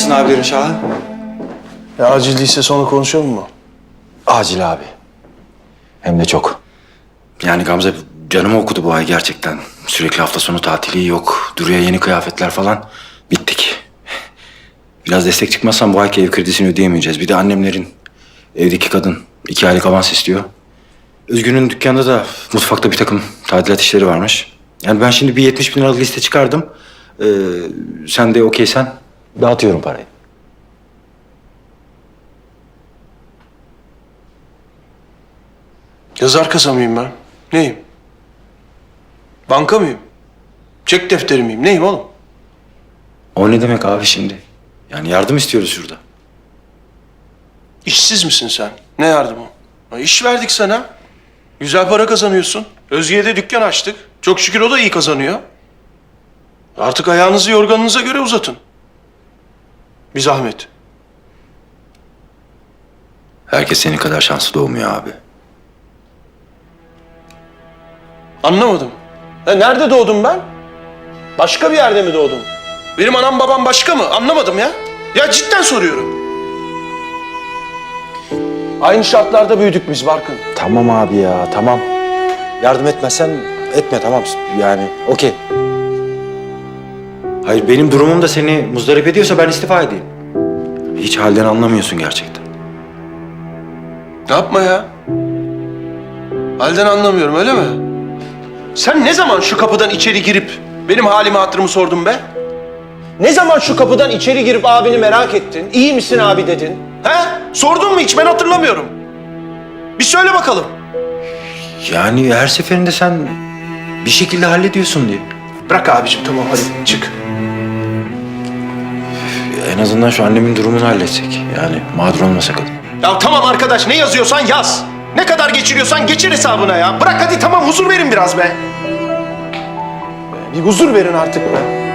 Nasılsın abilerin Şahan? Ya acil değilse sonra konuşalım mı? Acil abi. Hem de çok. Yani Gamze canımı okudu bu ay gerçekten. Sürekli hafta sonu tatili yok. Duruya yeni kıyafetler falan. Bittik. Biraz destek çıkmazsam bu ayki ev kredisini ödeyemeyeceğiz. Bir de annemlerin evdeki kadın iki aylık avans istiyor. Özgün'ün dükkanda da mutfakta bir takım tadilat işleri varmış. Yani ben şimdi bir 70 bin liralık liste çıkardım. Ee, sen de okeysen dağıtıyorum parayı. Yazar kasa mıyım ben? Neyim? Banka mıyım? Çek defteri miyim? Neyim oğlum? O ne demek abi şimdi? Yani yardım istiyoruz şurada. İşsiz misin sen? Ne yardımı? Ha, İş verdik sana. Güzel para kazanıyorsun. Özge'ye de dükkan açtık. Çok şükür o da iyi kazanıyor. Artık ayağınızı yorganınıza göre uzatın. Bir zahmet. Herkes senin kadar şanslı doğmuyor abi. Anlamadım. Ha, nerede doğdum ben? Başka bir yerde mi doğdum? Benim anam babam başka mı? Anlamadım ya. Ya cidden soruyorum. Aynı şartlarda büyüdük biz Barkın. Tamam abi ya tamam. Yardım etmezsen etme tamam yani okey. Hayır benim durumum da seni muzdarip ediyorsa ben istifa edeyim. Hiç halden anlamıyorsun gerçekten. Ne yapma ya? Halden anlamıyorum öyle mi? Sen ne zaman şu kapıdan içeri girip benim halimi hatırımı sordun be? Ne zaman şu kapıdan içeri girip abini merak ettin? İyi misin abi dedin? He? Sordun mu hiç? Ben hatırlamıyorum. Bir söyle bakalım. Yani her seferinde sen bir şekilde hallediyorsun diye. Bırak abicim tamam hadi çık. Azından şu annemin durumunu halletsek. Yani mağdur olmasa kadın. Ya tamam arkadaş ne yazıyorsan yaz. Ne kadar geçiriyorsan geçir hesabına ya. Bırak hadi tamam huzur verin biraz be. Bir huzur verin artık be.